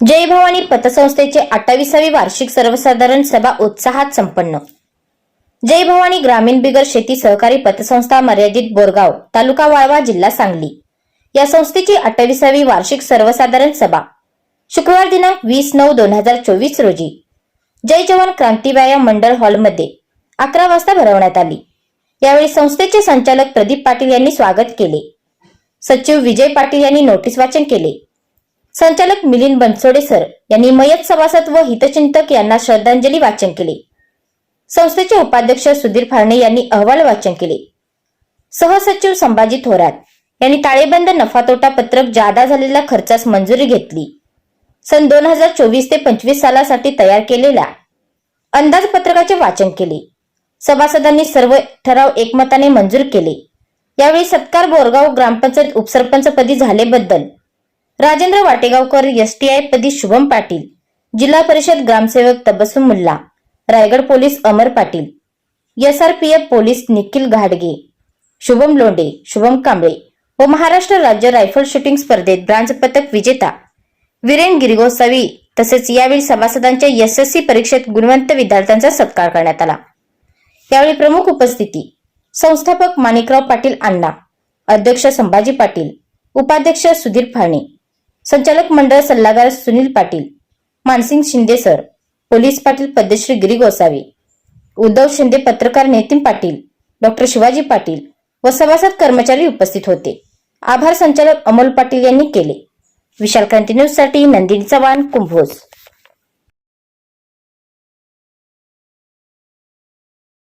जय भवानी पतसंस्थेचे अठ्ठावीसावी वार्षिक सर्वसाधारण सभा उत्साहात संपन्न. जय भवानी ग्रामीण बिगर शेती सहकारी पतसंस्था मर्यादित बोरगाव तालुका वाळवा जिल्हा सांगली. या संस्थेची अठ्ठावीसावी वार्षिक सर्वसाधारण सभा शुक्रवार दिनांक वीस नऊ दोन हजार चोवीस रोजी. जय जवान क्रांती व्यायाम मंडळ हॉलमध्ये अकरा वाजता भरवण्यात आली. यावेळी संस्थेचे संचालक प्रदीप पाटील यांनी स्वागत केले. सचिव विजय पाटील यांनी नोटीस वाचन केले. संचालक मिलिंद बनसोडे सर यांनी मयत सभासद व हितचिंतक यांना श्रद्धांजली वाचन केले. संस्थेचे उपाध्यक्ष सुधीर फारणे यांनी अहवाल वाचन केले. सहसचिव संभाजी थोरात यांनी ताळेबंद नफा तोटा पत्रक जादा झालेल्या खर्चास मंजुरी घेतली. सन दोन हजार चोवीस ते पंचवीस सालासाठी तयार केलेल्या अंदाजपत्रकाचे वाचन केले. सभासदांनी सर्व ठराव एकमताने मंजूर केले. यावेळी सत्कार बोरगाव ग्रामपंचायत उपसरपंचपदी झालेबद्दल राजेंद्र वाटेगावकर एसटीआय पदी शुभम पाटील जिल्हा परिषद ग्रामसेवक Tabassum Mulla Raigad police Amar Patil SRPF police Nikhil घाडगे शुभम लोंडे शुभम कांबळे व महाराष्ट्र राज्य रायफल शूटिंग स्पर्धेत ब्रांज पदक विजेता वीरेन गिरगोसावी तसेच यावेळी सभासदांच्या यशस्वी परीक्षेत गुणवंत विद्यार्थ्यांचा सत्कार करण्यात आला. यावेळी प्रमुख उपस्थिती संस्थापक माणिकराव पाटील अण्णा अध्यक्ष संभाजी पाटील उपाध्यक्ष सुधीर फाणे संचालक मंडळ सल्लागार सुनील पाटील मानसिंग शिंदे सर पोलीस पाटील पद्मश्री गिरी गोसावी उद्धव शिंदे पत्रकार नितीन पाटील डॉक्टर शिवाजी पाटील व सभासद कर्मचारी उपस्थित होते. आभार संचालक अमोल पाटील यांनी केले. विशाल क्रांती न्यूजसाठी नंदिनी चव्हाण कुंभोज.